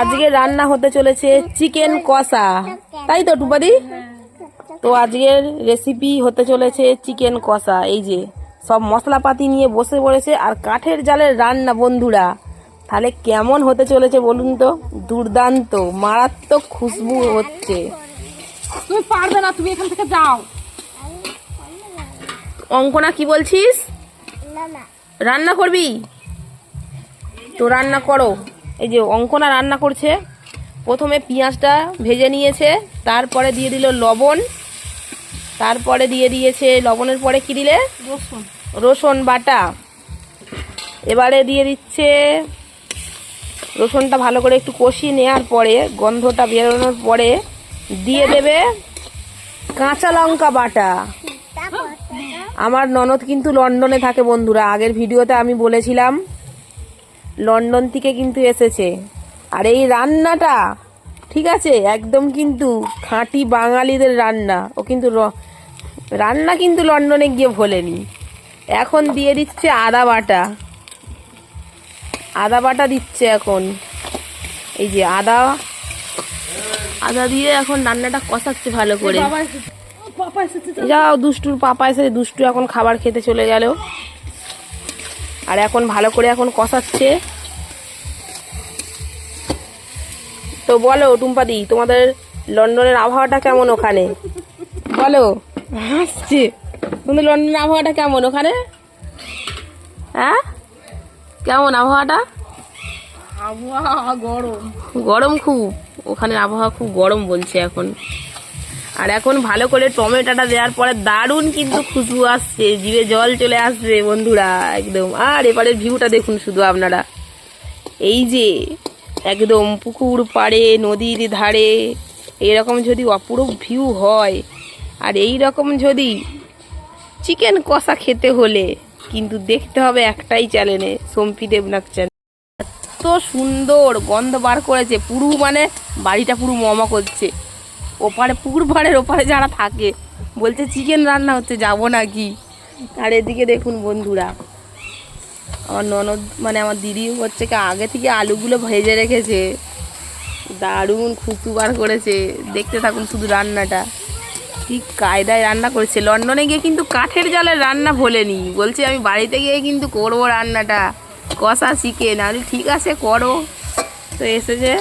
আজকে রান্না হতে চলেছে চিকেন কষা। তাই তো টুপাদি? তো আজকের রেসিপি হতে চলেছে চিকেন কষা। এই যে সব মশলাপাতি নিয়ে বসে পড়েছে আর কাঠের জালের রান্না বন্ধুরা। তাহলে কেমন হতে চলেছে বলুন তো? দুর্দান্ত মারাত্মক খুশবু হচ্ছে। তুমি পারবে না তুমি এখান থেকে যাও। অঙ্কনা কি বলছিস? রান্না করবি? তো রান্না করো। এই যে অঙ্কনা রান্না করছে। প্রথমে পেঁয়াজটা ভেজে নিয়েছে তারপরে দিয়ে দিল লবণ তারপরে দিয়ে দিয়েছে লবণের পরে কি দিলে? রসুন। রসুন বাটা। এবারে দিয়ে দিচ্ছে রসুনটা ভালো করে একটু কষিয়ে নেওয়ার পরে গন্ধটা বেরোনোর পরে দিয়ে দেবে কাঁচা লঙ্কা বাটা। আমার ননদ কিন্তু লন্ডনে থাকে বন্ধুরা আগের ভিডিওতে আমি বলেছিলাম লন্ডন থেকে কিন্তু এসেছে। আর এই রান্নাটা ঠিক আছে একদম কিন্তু খাঁটি বাঙালিদের রান্না। ও কিন্তু রান্না কিন্তু লন্ডনে গিয়ে ভোলেনি। এখন দিয়ে দিচ্ছে আদা বাটা। আদা বাটা দিচ্ছে এখন। এই যে আদা আদা দিয়ে এখন রান্নাটা কষাচ্ছে ভালো করে। যাও দুষ্টুর পাপা এসে দুষ্টু এখন খাবার খেতে চলে গেল। আর এখন ভালো করে এখন কষাচ্ছে। তো বলো টুম্পাদি তোমাদের লন্ডনের আবহাওয়াটা কেমন ওখানে? বলো। হাসছে। তোমাদের লন্ডনের আবহাওয়াটা কেমন ওখানে? হ্যাঁ? কেমন আবহাওয়াটা? আবহাওয়া গরম। গরম খুব। ওখানে আবহাওয়া খুব গরম বলছে এখন। আর এখন ভালো করে টমেটোটা দেওয়ার পরে দারুণ কিন্তু খুশবু আসছে, জিভে জল চলে আসবে বন্ধুরা, একদম। আর এবারের ভিউটা দেখুন শুধু আপনারা। এই যে, একদম পুকুর পাড়ে, নদীর ধারে, এরকম যদি অপূরূপ ভিউ হয়, আর এই রকম যদি চিকেন কষা খেতে হলে, কিন্তু দেখতে হবে একটাই চ্যানেলে, সম্পি দেবনাথ চ্যানেল। এত সুন্দর গন্ধ বার করেছে, পুরু মানে বাড়িটা পুরো মমা করছে। ওপারে পুকুর পাড়ের ওপারে যারা থাকে, বলছে চিকেন রান্না হচ্ছে, যাব নাকি? আর এদিকে দেখুন বন্ধুরা, আমার ননদ মানে আমার দিদি হচ্ছে কি, আগে থেকে আলুগুলো ভেজে রেখেছে। দারুণ খুশু বার করেছে। দেখতে থাকুন শুধু রান্নাটা। কি কায়দায় রান্না করেছে। লন্ডনে গিয়ে কিন্তু কাঠের জালের রান্না ভোলেনি। বলছে আমি বাড়িতে গিয়ে কিন্তু করব রান্নাটা। কষা চিকেন আমি ঠিক আছে, করো। তো এসেছে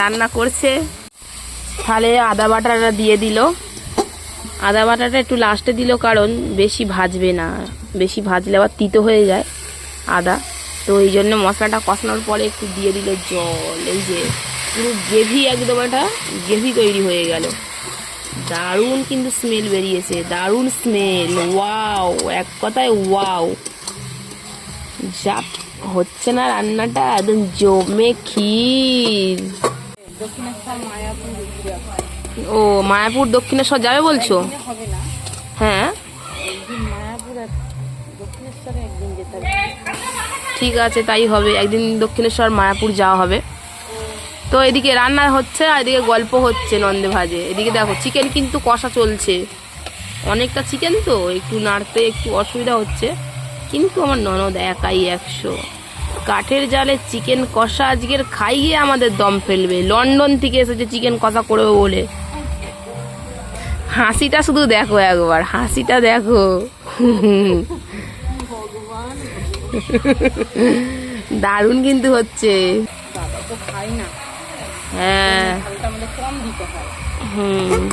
রান্না করছে। তাহলে আদা বাটাটা দিয়ে দিল। আদা বাটাটা একটু লাস্টে দিল কারণ বেশি ভাজবে না, বেশি ভাজলে আবার তিতো হয়ে যায় আদা। তো এই জন্য মশলাটা কষানোর পরে একটু দিয়ে দিল জল। এই যে পুরো গ্রেভি একদম একটা গ্রেভি তৈরি হয়ে গেল। দারুণ কিন্তু স্মেল বেরিয়েছে, দারুণ স্মেল ওয়াও এক কথায় ওয়াও যা হচ্ছে না রান্নাটা, একদম জমে ক্ষীর। দক্ষিণেশ্বর মায়াপুর। ও মায়াপুর দক্ষিণেশ্বর যাবে বলছো? হবে না। হ্যাঁ। মায়াপুর দক্ষিণেশ্বরে একদিন যেতে হবে। ঠিক আছে তাই হবে। একদিন দক্ষিণেশ্বর মায়াপুর যাওয়া হবে। তো এদিকে রান্না হচ্ছে আর এদিকে গল্প হচ্ছে নন্দে ভাজে এদিকে দেখো চিকেন কিন্তু কষা চলছে। অনেকটা চিকেন তো একটু নাড়তে একটু অসুবিধা হচ্ছে। কিন্তু আমার ননদ একাই একশো। কাঠের জালে চিকেন কষা আজকের খাইয়ে আমাদের দম ফেলবে। লন্ডন থেকে এসেছে চিকেন কষা করবে বলে। হাসিটা শুধু দেখো একবার, হাসিটা দেখো। দারুণ কিন্তু হচ্ছে। হয়। হুম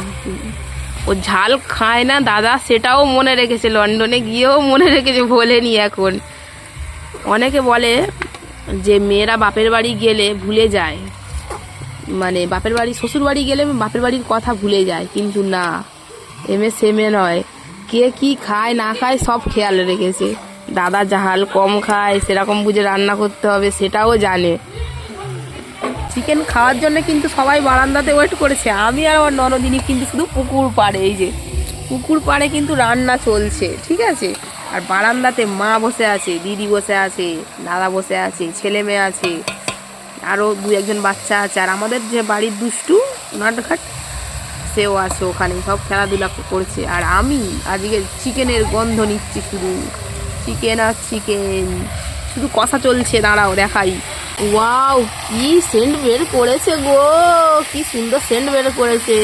ও ঝাল খায় না দাদা, সেটাও মনে রেখেছে। লন্ডনে গিয়েও মনে রেখেছে বলেনি এখন। অনেকে বলে যে মেয়েরা বাপের বাড়ি গেলে ভুলে যায়। মানে বাপের বাড়ি, শ্বশুর বাড়ি গেলে বাপের বাড়ির কথা ভুলে যায়, কিন্তু না। এমে সেমে নয়। কে কি খায়, না খায় সব খেয়াল রেখেছে। দাদা ঝাল কম খায়, সেরকম বুঝে রান্না করতে হবে, সেটাও জানে। চিকেন খাওয়ার জন্য কিন্তু সবাই বারান্দাতে ওয়েট করেছে। আমি আর আমার ননদিনী কিন্তু শুধু পুকুর পাড়ে, এই যে পুকুর পাড়ে কিন্তু রান্না চলছে, ঠিক আছে? আর বারান্দাতে মা বসে আছে, দিদি বসে আছে, দাদা বসে আছে, ছেলে মেয়ে আছে আরও দু একজন বাচ্চা আছে। আর আমাদের যে বাড়ির দুষ্টু, নাটঘাট, সেও আছে ওখানে, সব খেলাধুলা করছে। আর আমি আজকে চিকেনের গন্ধ নিচ্ছি শুধু। চিকেন আর চিকেন। শুধু কষা চলছে, দাঁড়াও দেখাই। ওয়াও, কি সেন্ট বের করেছে গো! কি সুন্দর সেন্ট বের করেছে।